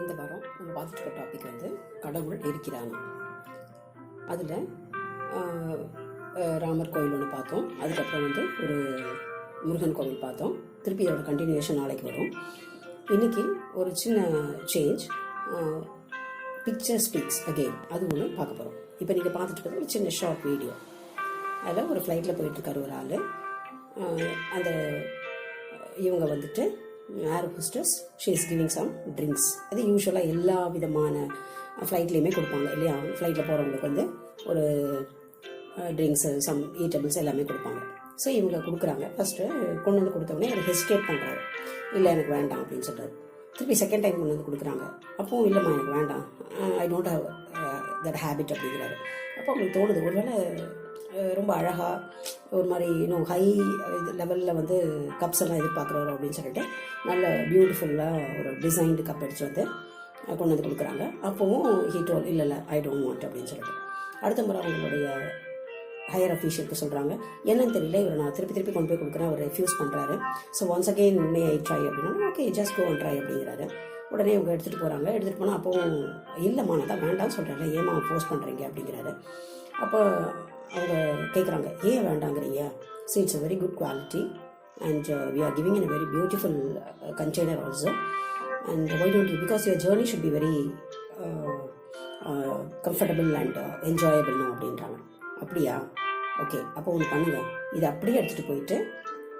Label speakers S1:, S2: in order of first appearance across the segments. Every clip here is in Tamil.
S1: இந்த வாரம் நம்ம பார்த்துட்டு இருக்க டாபிக் வந்து கடவுள் இருக்கிறானா அதில் ராமர் கோயில் ஒன்று பார்த்தோம். அதுக்கப்புறம் வந்து ஒரு முருகன் கோவில் பார்த்தோம். திருப்பி அதோட கண்டினியூஷன் நாளைக்கு வரும். இன்னைக்கு ஒரு சின்ன சேஞ்ச் பிக்சர் ஸ்பீக்ஸ் அகெயின் அது ஒன்று பார்க்க போகிறோம் இப்போ நீங்கள் பார்த்துட்டு இருக்கிறது ஒரு சின்ன ஷார்ட் வீடியோ அதில் ஒரு ஃப்ளைட்டில் போயிட்டுருக்காரு ஒரு ஆள். அந்த இவங்க வந்துட்டு air hostess she is giving some drinks அது யூஸ்வலாக எல்லா விதமான uh, ஃப்ளைட்லேயுமே கொடுப்பாங்க இல்லையா? ஃப்ளைட்டில் போகிறவங்களுக்கு வந்து ஒரு ட்ரிங்க்ஸு சம் ஈட்டபிள்ஸ் எல்லாமே கொடுப்பாங்க. ஸோ இவங்க கொடுக்குறாங்க. ஃபஸ்ட்டு uh, கொண்டு வந்து கொடுத்தோடனே அவர் ஹெசிடேட் பண்ணுறாரு இல்லை எனக்கு வேண்டாம் அப்படின்னு சொல்கிறாரு திருப்பி செகண்ட் டைம் கொண்டு வந்து கொடுக்குறாங்க. அப்போவும் இல்லைம்மா எனக்கு வேண்டாம். I don't have that habit அப்படிங்கிறாரு. அப்போ அவங்களுக்கு தோணுது ஒருவேளை uh, ரொம்ப அழகாக ஒரு மாதிரி இன்னும் ஹை லெவலில் வந்து கப்ஸ் எல்லாம் எதிர்பார்க்குறவர் அப்படின்னு சொல்லிட்டு நல்ல பியூட்டிஃபுல்லாக ஒரு டிசைன்டு கப் அடித்து வந்து கொண்டு வந்து கொடுக்குறாங்க. அப்போவும் ஹீட்டோல் இல்லை இல்லை ஐ டோன்ட் வாண்ட் அப்படின்னு சொல்லிட்டு. அடுத்த முறை அவங்களுடைய ஹையர் அஃபீஷியலுக்கு சொல்கிறாங்க என்னன்னு தெரியல இவர் நான் திருப்பி திருப்பி கொண்டு போய் கொடுக்குறேன். அவர் ரெஃப்யூஸ் பண்ணுறாரு so once again may I try அப்படின்னா okay just go and try அப்படிங்கிறாரு. உடனே இவங்க எடுத்துகிட்டு போகிறாங்க எடுத்துகிட்டு போனால் அப்போவும் இல்லைம்மா நான் தான் வேண்டாம்னு சொல்கிறேன் ஏமா ஃபோர்ஸ் பண்ணுறீங்க அப்படிங்கிறாரு. அப்போ அவங்க கேட்குறாங்க ஏன் வேண்டாங்கிறீங்க? So it's a very good quality and we are giving in a very beautiful container also and why don't you because your journey should be very comfortable and என்ஜாயபிள்னு அப்படின்றாங்க. அப்படியா? ஓகே அப்போ ஒன்று பண்ணுங்க. இதை அப்படியே எடுத்துகிட்டு போயிட்டு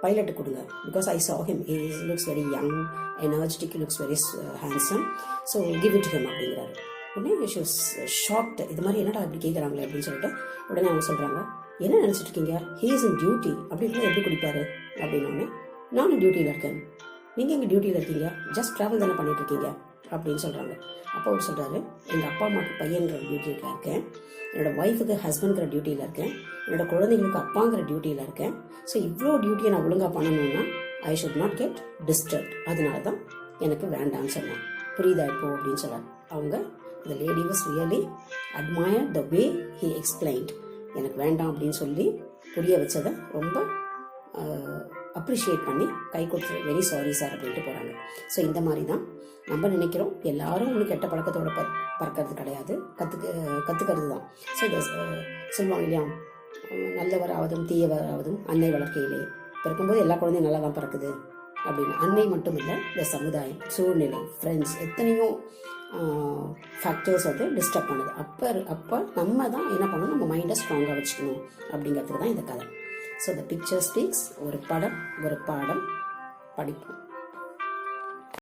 S1: பைலட்டு கொடுங்க. Because I saw him is looks very young energetic looks very handsome so give it him அப்படிங்கிறாரு. உடனே ஷி வாஸ் ஷாக்ட் இது மாதிரி என்னடா இப்படி கேட்குறாங்களே அப்படின்னு சொல்லிட்டு உடனே அவங்க சொல்கிறாங்க என்ன நினச்சிட்டு இருக்கீங்க? ஹீ இஸ் இன் டியூட்டி அப்படின்னு எப்படி குடிப்பாரு? அப்படின்னோடனே நானும் டியூட்டியில் இருக்கேன். நீங்கள் எங்கள் டியூட்டியில் இருக்கீங்க? ஜஸ்ட் ட்ராவல் தானே பண்ணிட்டு இருக்கீங்க? அப்படின்னு சொல்கிறாங்க அப்பா அவர் சொல்கிறாரு எங்கள் அப்பா அம்மாவுக்கு பையன்ற டியூட்டியில் இருக்கேன். என்னோடய ஒய்ஃபுக்கு ஹஸ்பண்ட்கிற டியூட்டியில் இருக்கேன். என்னோட குழந்தைங்களுக்கு அப்பாங்கிற டியூட்டியில் இருக்கேன். ஸோ இவ்வளோ டியூட்டியை நான் ஒழுங்காக பண்ணணும்னா I should not get disturb அதனால தான் எனக்கு வேண்டாம்னு சொன்னேன் புரியுதா இப்போ அப்படின்னு சொல்கிறார் அவங்க the lady was really admired the way he explained. எனக்கு வேண்டாம் அப்படின்னு சொல்லி புரிய வச்சதை ரொம்ப அப்ரிஷியேட் பண்ணி கை கொடுத்து வெரி சாரி சார் அப்படின்ட்டு போகிறாங்க ஸோ இந்த மாதிரி தான் நம்ம நினைக்கிறோம். எல்லாரும் உங்களுக்கு கெட்ட பழக்கத்தோட ப பறக்கிறது கிடையாது. கற்றுக்க கற்றுக்கிறது தான் ஸோ இதை சொல்லுவாங்க இல்லையா நல்லவராவதும் தீயவராவதும் அன்னை வளர்க்கையிலே பிறக்கும்போது எல்லா குழந்தையும் நல்லா தான் பிறக்குது அப்படின்னு. அன்னை மட்டும் இல்லை இந்த சமுதாயம் சூழ்நிலை ஃப்ரெண்ட்ஸ் எத்தனையோ ஃபேக்டர்ஸ் வந்து டிஸ்டர்ப் பண்ணுது. அப்போ அப்போ நம்ம தான் என்ன பண்ணணும்? நம்ம மைண்டை ஸ்ட்ராங்காக வச்சுக்கணும் அப்படிங்கிறதுக்கு தான் இந்த கதை. ஸோ த பிக்சர் ஸ்பீக்ஸ் ஒரு படம் ஒரு பாடம் படிப்போம்.